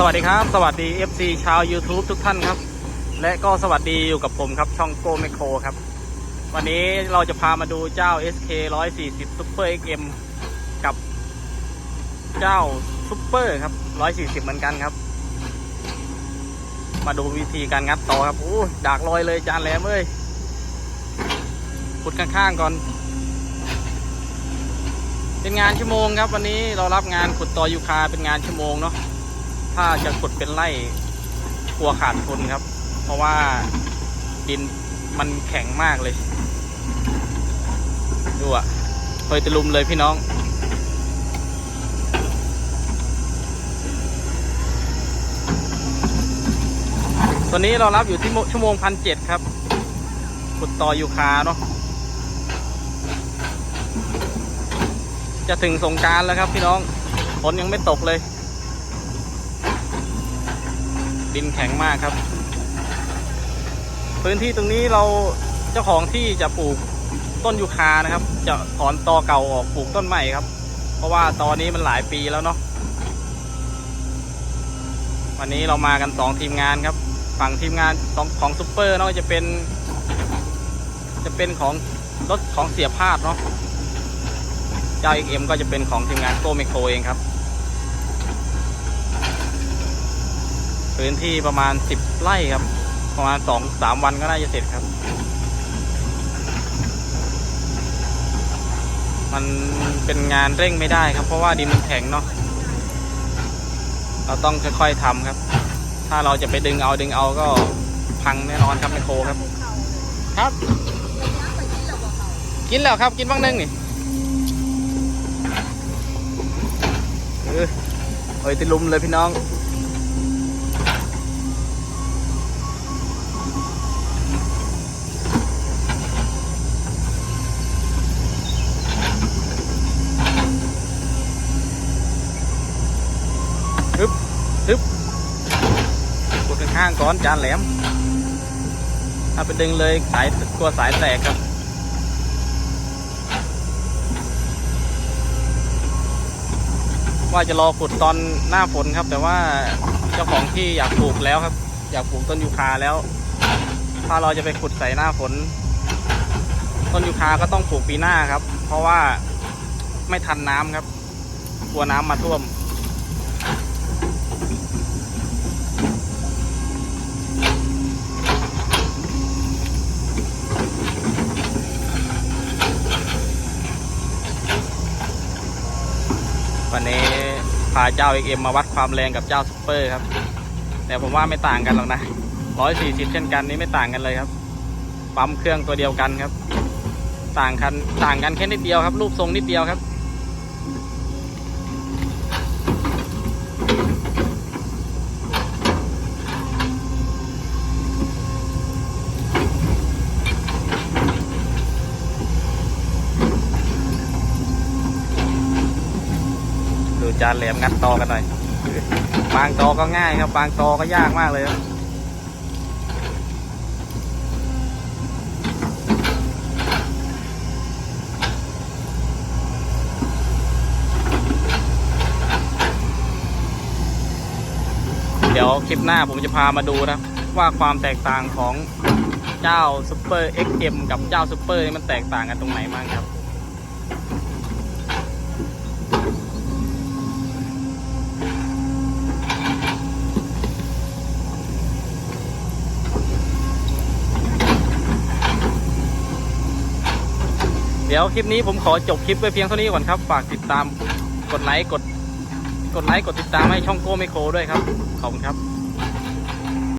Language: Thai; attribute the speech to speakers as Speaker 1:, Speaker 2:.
Speaker 1: สวัสดีครับ สวัสดี FC ชาว YouTube ทุกท่านครับ และก็สวัสดีอยู่กับผมครับช่องโกเมโครครับ วันนี้เราจะพามาดูเจ้า SK 140 Super XM กับเจ้า Super ครับ 140 เหมือนกันครับ มาดูวิธีการงัดต่อครับโอ้ดากลอยเลยจานแหลมเอ้ยขุดข้างๆก่อน เป็นงานชั่วโมงครับ วันนี้เรารับงานขุดต่อยูคาเป็นงานชั่วโมงเนาะ ถ้าจะขุดเป็นไร่กลัวขาดทุนครับ เพราะว่าดินมันแข็งมากเลย ดูอะเฮยตะลุมเลยพี่น้อง ตอนนี้เรารับอยู่ที่ชั่วโมงพันเจ็ดครับขุดต่ออยู่คาเนาะจะถึงสงการแล้วครับพี่น้องฝนยังไม่ตกเลย ดินแข็งมากครับ พื้นที่ตรงนี้เราเจ้าของที่จะปลูกต้นยูคานะครับ จะถอนตอเก่าออกปลูกต้นใหม่ครับ เพราะว่าตอนนี้มันหลายปีแล้วเนาะวันนี้เรามากันสองทีมงานครับ ฝั่งทีมงานของซูเปอร์เนาะจะเป็น จะเป็นของรถของเสียพาดเนาะเจ้าเอ็มก็จะเป็นของทีมงานโกเมโคเองครับ พื้นที่ประมาณสิบไร่ครับ ประมาณสองสามวันก็น่าจะเสร็จครับ มันเป็นงานเร่งไม่ได้ครับ เพราะว่าดินมันแข็งเนาะเราต้องค่อยๆทำครับ ถ้าเราจะไปดึงเอาดึงเอาก็พังแน่นอนครับไมโครครับ ครับ กินแล้วครับกินบ้างนึงนี่เออเอ้ยติลุมเลยพี่น้อง บฮึบกดข้างก่อนจานแหลม ถ้าไปดึงเลยสายกลัวสายแตกครับว่าจะรอขุดตอนหน้าฝนครับ แต่ว่าเจ้าของที่อยากปลูกแล้วครับ อยากปลูกต้นยูคาแล้ว ถ้าเราจะไปขุดใส่หน้าฝน ต้นยูคาก็ต้องปลูกปีหน้าครับ เพราะว่าไม่ทันน้ำครับ กลัวน้ำมาท่วม วันนี้พาเจ้า XM มาวัดความแรงกับเจ้าซุปเปอร์ครับ แต่ผมว่าไม่ต่างกันหรอกนะ140 เช่นกันนี้ไม่ต่างกันเลยครับ ปั๊มเครื่องตัวเดียวกันครับ ต่างกันต่างกันแค่นิดเดียวครับ รูปทรงนิดเดียวครับ จานแหลมงัดตอกันหน่อย บางตอก็ง่ายครับ บางตอก็ยากมากเลยครับเดี๋ยวคลิปหน้าผมจะพามาดูนะว่าความแตกต่างของเจ้าซูเปอร์ XM กับเจ้าซูเปอร์นี่มันแตกต่างกันตรงไหนบ้างครับ เดี๋ยวคลิปนี้ผมขอจบคลิปไว้เพียงเท่านี้ก่อนครับ ฝากติดตามกดไลค์กด กดไลค์กดติดตามให้ช่องโก้ไมโครด้วยครับ ขอบคุณครับ